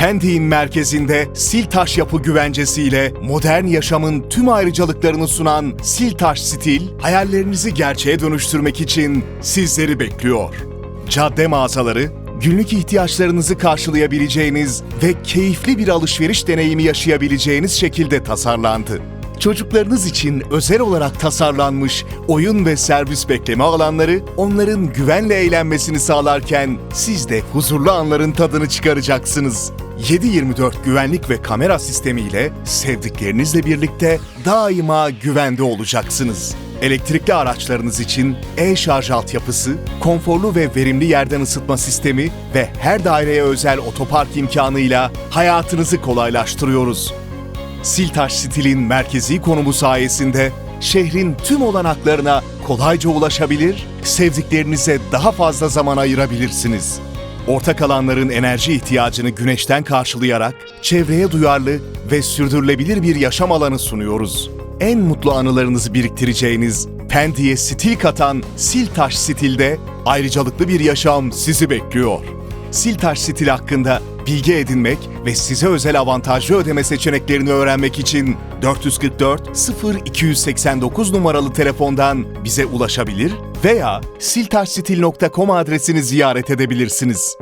Pendik'in merkezinde Siltaş yapı güvencesiyle modern yaşamın tüm ayrıcalıklarını sunan Siltaş Stil, hayallerinizi gerçeğe dönüştürmek için sizleri bekliyor. Cadde mağazaları, günlük ihtiyaçlarınızı karşılayabileceğiniz ve keyifli bir alışveriş deneyimi yaşayabileceğiniz şekilde tasarlandı. Çocuklarınız için özel olarak tasarlanmış oyun ve servis bekleme alanları onların güvenle eğlenmesini sağlarken siz de huzurlu anların tadını çıkaracaksınız. 7/24 güvenlik ve kamera sistemiyle sevdiklerinizle birlikte daima güvende olacaksınız. Elektrikli araçlarınız için e-şarj altyapısı, konforlu ve verimli yerden ısıtma sistemi ve her daireye özel otopark imkanıyla hayatınızı kolaylaştırıyoruz. Siltaş Stil'in merkezi konumu sayesinde şehrin tüm olanaklarına kolayca ulaşabilir, sevdiklerinize daha fazla zaman ayırabilirsiniz. Ortak alanların enerji ihtiyacını güneşten karşılayarak çevreye duyarlı ve sürdürülebilir bir yaşam alanı sunuyoruz. En mutlu anılarınızı biriktireceğiniz Pendik'e stil katan Siltaş Stil'de ayrıcalıklı bir yaşam sizi bekliyor. Siltaş Stil hakkında bilgi edinmek ve size özel avantajlı ödeme seçeneklerini öğrenmek için 444 0289 numaralı telefondan bize ulaşabilir veya siltaşstil.com adresini ziyaret edebilirsiniz.